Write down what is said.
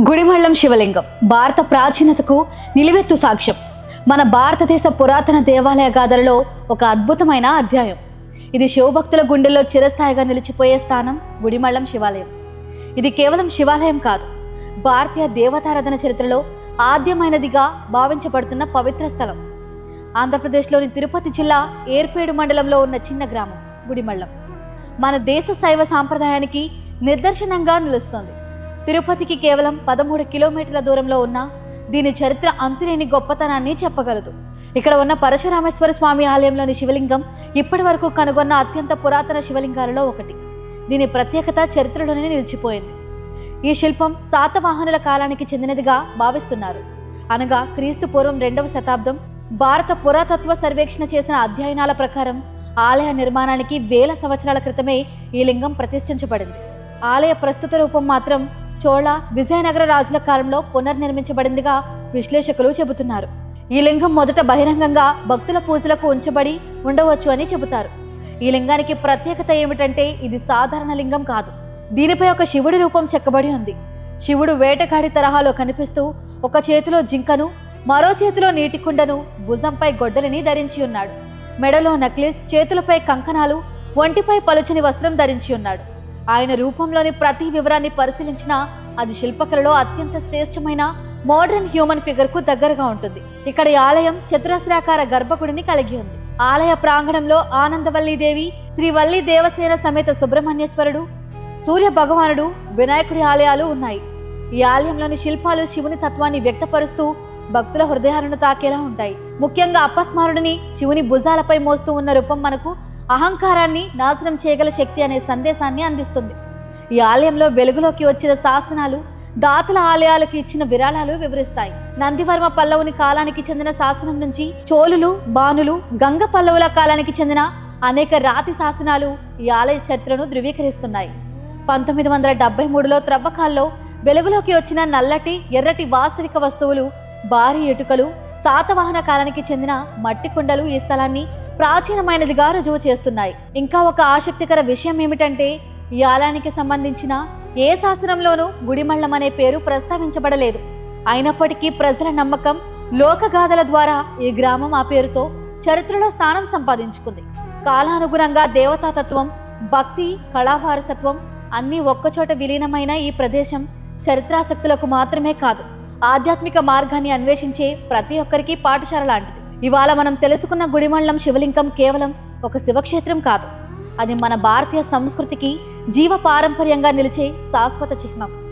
గుడిమళ్ళం శివలింగం. భారత ప్రాచీనతకు నిలువెత్తు సాక్ష్యం. మన భారతదేశ పురాతన దేవాలయ గాథలలో ఒక అద్భుతమైన అధ్యాయం. ఇది శివభక్తుల గుండెల్లో చిరస్థాయిగా నిలిచిపోయే స్థానం గుడిమళ్ళం శివాలయం. ఇది కేవలం శివాలయం కాదు భారతీయ దేవతారాధన చరిత్రలో ఆద్యమైనదిగా భావించబడుతున్న పవిత్ర స్థలం. ఆంధ్రప్రదేశ్లోని తిరుపతి జిల్లా ఏర్పేడు మండలంలో ఉన్న చిన్న గ్రామం గుడిమళ్ళం. మన దేశ శైవ సాంప్రదాయానికి నిదర్శనంగా నిలుస్తోంది. తిరుపతికి కేవలం పదమూడు కిలోమీటర్ల దూరంలో ఉన్న దీని చరిత్ర అంతులేని గొప్పతనాన్ని చెప్పగలదు. ఇక్కడ ఉన్న పరశురామేశ్వర స్వామి ఆలయంలోని శివలింగం ఇప్పటి వరకు కనుగొన్న అత్యంత పురాతన శివలింగాలలో ఒకటి. దీని ప్రత్యేకత చరిత్రలోనే నిలిచిపోయింది. ఈ శిల్పం శాతవాహనుల కాలానికి చెందినదిగా భావిస్తున్నారు. అనగా క్రీస్తు పూర్వం రెండవ శతాబ్దం భారత పురాతత్వ సర్వేక్షణ చేసిన అధ్యయనాల ప్రకారం ఆలయ నిర్మాణానికి వేల సంవత్సరాల క్రితమే ఈ లింగం ప్రతిష్ఠించబడింది. ఆలయ ప్రస్తుత రూపం మాత్రం చోళ విజయనగర రాజుల కాలంలో పునర్నిర్మించబడిందిగా విశ్లేషకులు చెబుతున్నారు. ఈ లింగం మొదట బహిరంగంగా భక్తుల పూజలకు ఉంచబడి ఉండవచ్చు అని చెబుతారు. ఈ లింగానికి ప్రత్యేకత ఏమిటంటే ఇది సాధారణ లింగం కాదు. దీనిపై ఒక శివుడి రూపం చెక్కబడి ఉంది. శివుడు వేటగాడి తరహాలో కనిపిస్తూ ఒక చేతిలో జింకను మరో చేతిలో నీటి కుండను భుజంపై గొడ్డలిని ధరించి ఉన్నాడు. మెడలో నక్లెస్ చేతులపై కంకణాలు ఒంటిపై పలుచని వస్త్రం ధరించి ఉన్నాడు. ఆయన రూపంలోని ప్రతి వివరాన్ని పరిశీలించినా అది శిల్పకళలో అత్యంత శ్రేష్టమైన మోడర్న్ హ్యూమన్ ఫిగర్కు దగ్గరగా ఉంటుంది. ఇక్కడ ఆలయం చతురస్రాకార గర్భగుడిని కలిగి ఉంది. ఆలయ ప్రాంగణంలో ఆనందవల్లి దేవి శ్రీవల్లి దేవసేన సమేత సుబ్రహ్మణ్యేశ్వరుడు సూర్య భగవానుడు వినాయకుడి ఆలయాలు ఉన్నాయి. ఈ ఆలయంలోని శిల్పాలు శివుని తత్వాన్ని వ్యక్తపరుస్తూ భక్తుల హృదయాలను తాకేలా ఉంటాయి. ముఖ్యంగా అపస్మారుడిని శివుని భుజాలపై మోస్తూ ఉన్న రూపం మనకు అహంకారాన్ని నాశనం చేయగల శక్తి అనే సందేశాన్ని అందిస్తుంది. ఈ ఆలయంలో వెలుగులోకి వచ్చిన శాసనాలు దాతల ఆలయాలకు ఇచ్చిన విరాళాలు వివరిస్తాయి. నందివర్మ పల్లవుని కాలానికి చెందిన శాసనం నుంచి చోళులు బాణులు గంగ పల్లవుల కాలానికి చెందిన అనేక రాతి శాసనాలు ఈ ఆలయ చరిత్రను ధృవీకరిస్తున్నాయి. పంతొమ్మిది వందల డెబ్బై మూడులో త్రవ్వకాల్లో వెలుగులోకి వచ్చిన నల్లటి ఎర్రటి వాస్తవిక వస్తువులు భారీ ఇటుకలు శాతవాహన కాలానికి చెందిన మట్టి కుండలు ఈ స్థలాన్ని ప్రాచీనమైనదిగా రుజువు చేస్తున్నాయి. ఇంకా ఒక ఆసక్తికర విషయం ఏమిటంటే ఈ ఆలయానికి సంబంధించిన ఏ శాసనంలోనూ గుడిమళ్ళం అనే పేరు ప్రస్తావించబడలేదు. అయినప్పటికీ ప్రజల నమ్మకం లోకగాథల ద్వారా ఈ గ్రామం ఆ పేరుతో చరిత్రలో స్థానం సంపాదించుకుంది. కాలానుగుణంగా దేవతాతత్వం భక్తి కళావారసత్వం అన్నీ ఒక్కచోట విలీనమైన ఈ ప్రదేశం చరిత్రాసక్తులకు మాత్రమే కాదు ఆధ్యాత్మిక మార్గాన్ని అన్వేషించే ప్రతి ఒక్కరికి పాఠశాల లాంటిది. ఇవాళ మనం తెలుసుకున్న గుడిమండలం శివలింగం కేవలం ఒక శివక్షేత్రం కాదు. అది మన భారతీయ సంస్కృతికి జీవ పారంపర్యంగా నిలిచే శాశ్వత చిహ్నం.